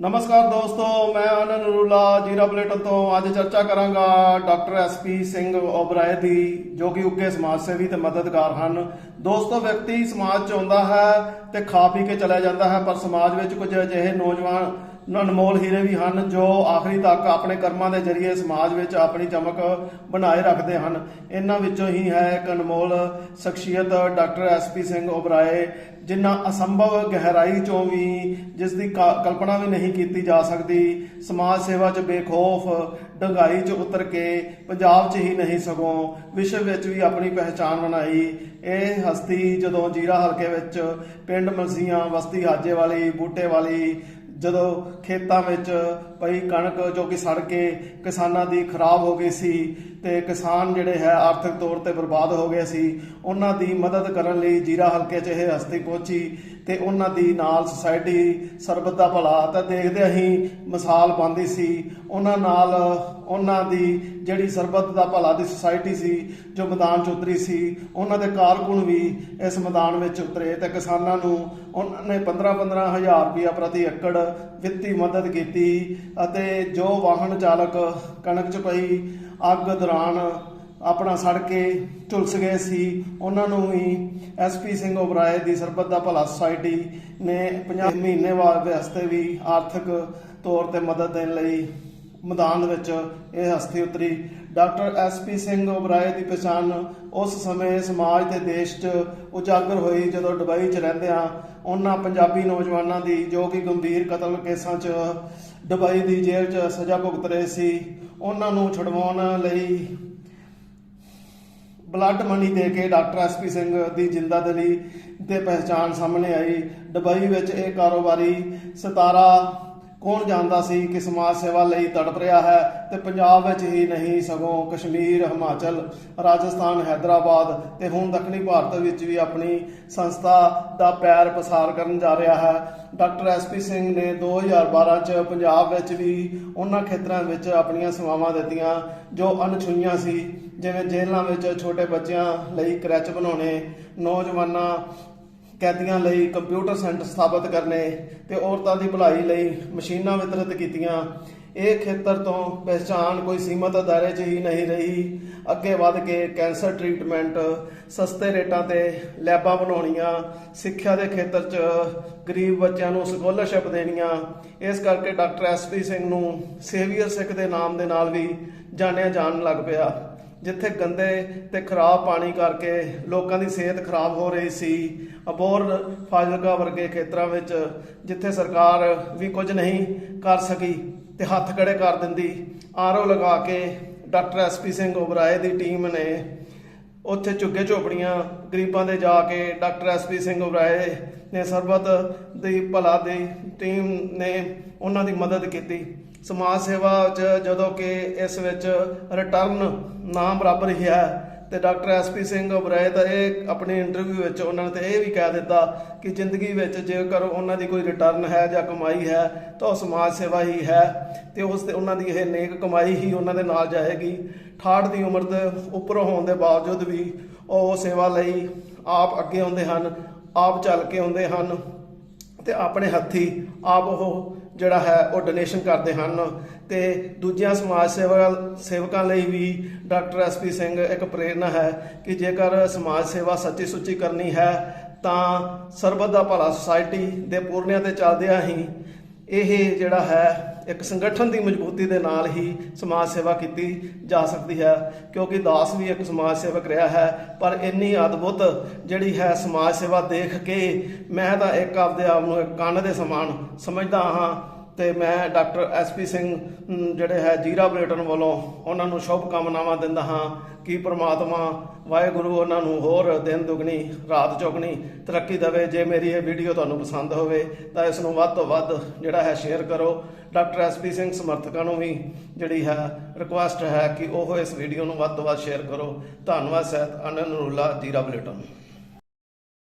ਨਮਸਕਾਰ ਦੋਸਤੋ, ਮੈਂ ਆਨੰਦ ਨੂਰੁੱਲਾ ਜੀਰਾ ਬੁਲੇਟਿਨ ਤੋਂ ਅੱਜ ਚਰਚਾ ਕਰਾਂਗਾ ਡਾਕਟਰ ਐਸਪੀ ਸਿੰਘ ਓਬਰਾਏ ਦੀ, ਜੋ ਕਿ ਉੱਗੇ ਸਮਾਜ ਸੇਵੀ ਤੇ ਮਦਦਗਾਰ ਹਨ। ਦੋਸਤੋ, ਵਿਅਕਤੀ ਸਮਾਜ ਚ ਆਉਂਦਾ ਹੈ ਤੇ ਖਾ ਪੀ ਕੇ ਚਲਾ ਜਾਂਦਾ ਹੈ, ਪਰ ਸਮਾਜ ਵਿੱਚ ਕੁਝ ਅਜਿਹੇ ਨੌਜਵਾਨ ਅਨਮੋਲ ਹੀਰੇ ਵੀ ਹਨ, ਜੋ ਆਖਰੀ ਤੱਕ ਆਪਣੇ ਕਰਮਾਂ ਦੇ ਜ਼ਰੀਏ ਸਮਾਜ ਵਿੱਚ ਆਪਣੀ ਚਮਕ ਬਣਾਏ ਰੱਖਦੇ ਹਨ। ਇਹਨਾਂ ਵਿੱਚੋਂ ਹੀ ਹੈ ਇੱਕ ਅਨਮੋਲ ਸ਼ਖਸੀਅਤ ਡਾਕਟਰ ਐਸਪੀ ਸਿੰਘ ਓਬਰਾਏ, ਜਿਨ੍ਹਾਂ ਅਸੰਭਵ ਗਹਿਰਾਈ ਚੋਂ ਵੀ ਜਿਸ ਦੀ ਕ- ਕਲਪਨਾ ਵੀ ਨਹੀਂ ਕੀਤੀ ਜਾ ਸਕਦੀ। ਸਮਾਜ ਸੇਵਾ 'ਚ ਬੇਖੌਫ, ਡੰਗਾਈ 'ਚ ਉਤਰ ਕੇ ਪੰਜਾਬ 'ਚ ਹੀ ਨਹੀਂ ਸਗੋਂ ਵਿਸ਼ਵ ਵਿੱਚ ਵੀ ਆਪਣੀ ਪਹਿਚਾਣ ਬਣਾਈ। ਇਹ ਹਸਤੀ ਜਦੋਂ ਜੀਰਾ ਹਲਕੇ ਵਿੱਚ ਪਿੰਡ ਮਲਸੀਆਂ ਵਸਤੀ ਹਾਜੇ ਵਾਲੀ, ਬੂਟੇ ਵਾਲੀ ਜਦੋਂ ਖੇਤਾਂ ਵਿੱਚ ਪਈ ਕਣਕ ਜੋ ਕਿ ਸੜ ਕੇ ਕਿਸਾਨਾਂ ਦੀ ਖਰਾਬ ਹੋ ਗਈ ਸੀ ਤੇ ਕਿਸਾਨ ਜਿਹੜੇ ਹੈ, ਆਰਥਿਕ ਤੌਰ ਤੇ ਬਰਬਾਦ ਹੋ ਗਏ ਸੀ। ਉਹਨਾਂ ਦੀ ਮਦਦ ਕਰਨ ਲਈ ਜੀਰਾ ਹਲਕੇ 'ਚ ਇਹ ਹਸਤੀ ਪਹੁੰਚੀ ਤੇ ਉਹਨਾਂ ਦੀ ਨਾਲ ਸੁਸਾਇਟੀ ਸਰਬਤ ਦਾ ਭਲਾ ਤਾਂ ਦੇਖਦੇ ਹੀ ਮਿਸਾਲ ਪਾਉਂਦੀ ਸੀ। ਉਹਨਾਂ ਨਾਲ ਉਹਨਾਂ ਦੀ ਜਿਹੜੀ ਸਰਬਤ ਦਾ ਭਲਾ ਦੀ ਸੁਸਾਇਟੀ ਸੀ, ਜੋ ਮੈਦਾਨ 'ਚ ਉਤਰੀ ਸੀ, ਉਹਨਾਂ ਦੇ ਕਾਰਕੁਨ ਵੀ ਇਸ ਮੈਦਾਨ ਵਿੱਚ ਉਤਰੇ ਤੇ ਕਿਸਾਨਾਂ ਨੂੰ ਉਹਨਾਂ ਨੇ 15-15 ਹਜ਼ਾਰ ਰੁਪਇਆ ਪ੍ਰਤੀ ਏਕੜ ਵਿੱਤੀ ਮਦਦ ਕੀਤੀ ਅਤੇ ਜੋ ਵਾਹਨ ਚਾਲਕ ਕਣਕ 'ਚ ਪਈ, ਅੱਗ ਦੌਰਾਨ ਆਪਣਾ ਸੜ ਕੇ ਝੁਲਸ ਗਏ ਸੀ। ਉਹਨਾਂ ਨੂੰ ਵੀ ਐਸਪੀ ਸਿੰਘ ਓਬਰਾਏ ਦੀ ਸਰਬੱਤ ਦਾ ਭਲਾ ਸੁਸਾਇਟੀ ਨੇ 50 ਮਹੀਨੇ ਵਾਸਤੇ ਵੀ ਆਰਥਿਕ ਤੌਰ ਤੇ ਮਦਦ ਦੇਣ ਲਈ ਮੈਦਾਨ ਵਿੱਚ ਇਹ ਹਸਤੀ ਉਤਰੀ। ਡਾਕਟਰ ਐਸਪੀ ਸਿੰਘ ਓਬਰਾਏ ਦੀ ਪਛਾਣ ਉਸ ਸਮੇਂ ਸਮਾਜ ਤੇ ਦੇਸ਼ 'ਚ ਉਜਾਗਰ ਹੋਈ ਜਦੋਂ ਦੁਬਈ 'ਚ ਰਹਿੰਦਿਆਂ ਉਹਨਾਂ ਪੰਜਾਬੀ ਨੌਜਵਾਨਾਂ ਦੀ ਜੋ ਕਿ ਗੰਭੀਰ ਕਤਲ ਕੇਸਾਂ 'ਚ ਦੁਬਈ ਦੀ ਜੇਲ੍ਹ 'ਚ ਸਜ਼ਾ ਭੁਗਤ ਰਹੇ ਸੀ। ਉਹਨਾਂ ਨੂੰ ਛੁਡਵਾਉਣ ਲਈ ਬਲੱਡ ਮਨੀ ਦੇ ਕੇ ਡਾਕਟਰ ਐਸਪੀ ਸਿੰਘ ਦੀ ਜਿੰਦਾਦਿਲੀ ਤੇ ਪਹਿਚਾਣ ਸਾਹਮਣੇ ਆਈ। ਦੁਬਈ ਵਿੱਚ ਇਹ ਕਾਰੋਬਾਰੀ ਸਤਾਰਾ ਕੌਣ ਜਾਣਦਾ ਸੀ ਕਿ ਸਮਾਜ ਸੇਵਾ ਲਈ ਤੜਪ ਰਿਹਾ ਹੈ ਤੇ ਪੰਜਾਬ ਵਿੱਚ ਹੀ ਨਹੀਂ ਸਗੋਂ ਕਸ਼ਮੀਰ, ਹਿਮਾਚਲ, ਰਾਜਸਥਾਨ, ਹੈਦਰਾਬਾਦ ਤੇ ਹੁਣ ਦੱਖਣੀ ਭਾਰਤ ਵਿੱਚ ਵੀ ਆਪਣੀ ਸੰਸਥਾ ਦਾ ਪੈਰ ਪਸਾਰ ਕਰਨ ਜਾ ਰਿਹਾ ਹੈ। ਡਾਕਟਰ ਐਸਪੀ ਸਿੰਘ ਨੇ 2012 ਚ ਪੰਜਾਬ ਵਿੱਚ ਵੀ ਉਹਨਾਂ ਖੇਤਰਾਂ ਵਿੱਚ ਆਪਣੀਆਂ ਸੇਵਾਵਾਂ ਦਿੱਤੀਆਂ ਜੋ ਅਣਛੂਈਆਂ ਸੀ, ਜਿਵੇਂ ਜੇਲ੍ਹਾਂ ਵਿੱਚ ਛੋਟੇ ਬੱਚਿਆਂ ਲਈ ਕਰੈਚ ਬਣਾਉਣੇ, ਨੌਜਵਾਨਾਂ ਕੈਦੀਆਂ ਲਈ ਕੰਪਿਊਟਰ ਸੈਂਟਰ ਸਥਾਪਿਤ ਕਰਨੇ ਤੇ ਔਰਤਾਂ ਦੀ ਭਲਾਈ ਲਈ ਮਸ਼ੀਨਾਂ ਵਿਤਰਿਤ ਕੀਤੀਆਂ। ਇਹ ਖੇਤਰ ਤੋਂ ਪਹਿਚਾਣ ਕੋਈ ਸੀਮਤ ਅਦਾਰੇ 'ਚ ਹੀ ਨਹੀਂ ਰਹੀ। ਅੱਗੇ ਵੱਧ ਕੇ ਕੈਂਸਰ ਟ੍ਰੀਟਮੈਂਟ, ਸਸਤੇ ਰੇਟਾਂ ਤੇ ਲੈਬਾਂ ਬਣਾਉਣੀਆਂ, ਸਿੱਖਿਆ ਦੇ ਖੇਤਰ 'ਚ ਗਰੀਬ ਬੱਚਿਆਂ ਨੂੰ ਸਕਾਲਰਸ਼ਿਪ ਦੇਣੀਆਂ। ਇਸ ਕਰਕੇ ਡਾਕਟਰ ਐਸਪੀ ਸਿੰਘ ਨੂੰ ਸੇਵੀਅਰ ਸਿੱਖ ਦੇ ਨਾਮ ਦੇ ਨਾਲ ਵੀ ਜਾਣਿਆ ਜਾਣ ਲੱਗ ਪਿਆ। ਜਿੱਥੇ ਗੰਦੇ ਤੇ ਖਰਾਬ ਪਾਣੀ ਕਰਕੇ ਲੋਕਾਂ ਦੀ ਸਿਹਤ ਖਰਾਬ ਹੋ ਰਹੀ ਸੀ ਅਬੋਰ ਫਾਜ਼ਿਲਕਾ ਵਰਗੇ ਖੇਤਰਾਂ ਵਿੱਚ ਜਿੱਥੇ ਸਰਕਾਰ ਵੀ ਕੁਝ ਨਹੀਂ ਕਰ ਸਕੀ ਤੇ ਹੱਥ ਖੜੇ ਕਰ ਦਿੰਦੀ, ਆਰਓ ਲਗਾ ਕੇ ਡਾਕਟਰ ਐਸਪੀ ਸਿੰਘ ਓਬਰਾਏ ਦੀ ਟੀਮ ਨੇ ਉੱਥੇ ਝੁੱਗੇ ਝੋਪੜੀਆਂ ਗਰੀਬਾਂ ਦੇ ਜਾ ਕੇ ਡਾਕਟਰ ਐਸਪੀ ਸਿੰਘ ਉਬਰਾਏ ਨੇ ਸਰਬਤ ਦੀ ਭਲਾ ਦੀ ਟੀਮ ਨੇ ਉਹਨਾਂ ਦੀ ਮਦਦ ਕੀਤੀ। ਸਮਾਜ ਸੇਵਾ ਚ ਜਦੋਂ ਕਿ ਇਸ ਵਿੱਚ ਰਿਟਰਨ ਨਾ ਬਰਾਬਰ ਹੀ ਹੈ, ਤੇ ਡਾਕਟਰ ਐਸਪੀ ਸਿੰਘ ਉਬਰਾਏ ਤਾਂ ਇਹ ਆਪਣੇ ਇੰਟਰਵਿਊ ਵਿੱਚ ਉਹਨਾਂ ਨੇ ਤੇ ਇਹ ਵੀ ਕਹਿ ਦਿੱਤਾ ਕਿ ਜ਼ਿੰਦਗੀ ਵਿੱਚ ਜੇਕਰ ਉਹਨਾਂ ਦੀ ਕੋਈ ਰਿਟਰਨ ਹੈ ਜਾਂ ਕਮਾਈ ਹੈ, ਤਾਂ ਉਹ ਸਮਾਜ ਸੇਵਾ ਹੀ ਹੈ, ਤੇ ਉਸ ਤੇ ਉਹਨਾਂ ਦੀ ਇਹ ਨੇਕ ਕਮਾਈ ਹੀ ਉਹਨਾਂ ਦੇ ਨਾਲ ਜਾਏਗੀ। 68 ਦੀ ਉਮਰ ਦੇ ਉੱਪਰ ਹੋਣ ਦੇ ਬਾਵਜੂਦ ਵੀ ਉਹ ਸੇਵਾ ਲਈ ਆਪ ਅੱਗੇ ਆਉਂਦੇ ਹਨ, ਆਪ ਚੱਲ ਕੇ ਆਉਂਦੇ ਹਨ, ਤੇ ਆਪਣੇ ਹੱਥੀ ਆਪ ਉਹ ਜਿਹੜਾ ਹੈ, ਉਹ ਡੋਨੇਸ਼ਨ ਕਰਦੇ ਹਨ। ਤੇ ਦੂਜਿਆਂ ਸਮਾਜ ਸੇਵਾ ਸੇਵਕਾਂ ਲਈ ਵੀ ਡਾਕਟਰ ਐਸਪੀ ਸਿੰਘ ਇੱਕ ਪ੍ਰੇਰਣਾ ਹੈ ਕਿ ਜੇਕਰ ਸਮਾਜ ਸੇਵਾ ਸੱਚੀ ਸੁੱਚੀ ਕਰਨੀ ਹੈ, ਤਾਂ ਸਰਬਤ ਦਾ ਭਲਾ ਸੁਸਾਇਟੀ ਦੇ ਪੂਰਨਿਆਂ ਤੇ ਚੱਲਦਿਆਂ ਹੀ ਇਹ ਜਿਹੜਾ ਹੈ, ਇੱਕ ਸੰਗਠਨ ਦੀ ਮਜ਼ਬੂਤੀ ਦੇ ਨਾਲ ਹੀ ਸਮਾਜ ਸੇਵਾ ਕੀਤੀ ਜਾ ਸਕਦੀ ਹੈ, ਕਿਉਂਕਿ ਦਾਸ ਵੀ ਇੱਕ ਸਮਾਜ ਸੇਵਕ ਰਿਹਾ ਹੈ, ਪਰ ਇੰਨੀ ਅਦਭੁਤ ਜਿਹੜੀ ਹੈ ਸਮਾਜ ਸੇਵਾ ਦੇਖ ਕੇ ਮੈਂ ਤਾਂ ਇੱਕ ਆਪਦੇ ਆਪ ਨੂੰ ਇੱਕ ਕੰਨ ਦੇ ਸਮਾਨ ਸਮਝਦਾ ਹਾਂ ਤੇ ਮੈਂ ਡਾਕਟਰ ਐਸਪੀ ਸਿੰਘ ਜਿਹੜੇ ਹੈ ਜੀਰਾ ਬੁਲੇਟਿਨ ਵੱਲੋਂ ਉਹਨਾਂ ਨੂੰ ਸ਼ੁਭ ਕਾਮਨਾਵਾਂ ਦਿੰਦਾ ਹਾਂ ਕਿ ਪ੍ਰਮਾਤਮਾ ਵਾਹਿਗੁਰੂ ਉਹਨਾਂ ਨੂੰ ਹੋਰ ਦਿਨ ਦੁਗਣੀ, ਰਾਤ ਚੌਗਣੀ ਤਰੱਕੀ ਦੇਵੇ। ਜੇ ਮੇਰੀ ਇਹ ਵੀਡੀਓ ਤੁਹਾਨੂੰ ਪਸੰਦ ਹੋਵੇ ਤਾਂ ਇਸ ਨੂੰ ਵੱਧ ਤੋਂ ਵੱਧ ਜਿਹੜਾ ਹੈ ਸ਼ੇਅਰ ਕਰੋ। ਡਾਕਟਰ ਐਸਪੀ ਸਿੰਘ ਸਮਰਥਕਾਂ ਨੂੰ ਵੀ ਜਿਹੜੀ ਹੈ ਰਿਕੁਐਸਟ ਹੈ ਕਿ ਉਹ ਇਸ ਵੀਡੀਓ ਨੂੰ ਵੱਧ ਤੋਂ ਵੱਧ ਸ਼ੇਅਰ ਕਰੋ। ਧੰਨਵਾਦ, ਸਹਿਤ ਅਨੰਦ ਨੂਰਲਾ ਜੀਰਾ ਬੁਲੇਟਿਨ।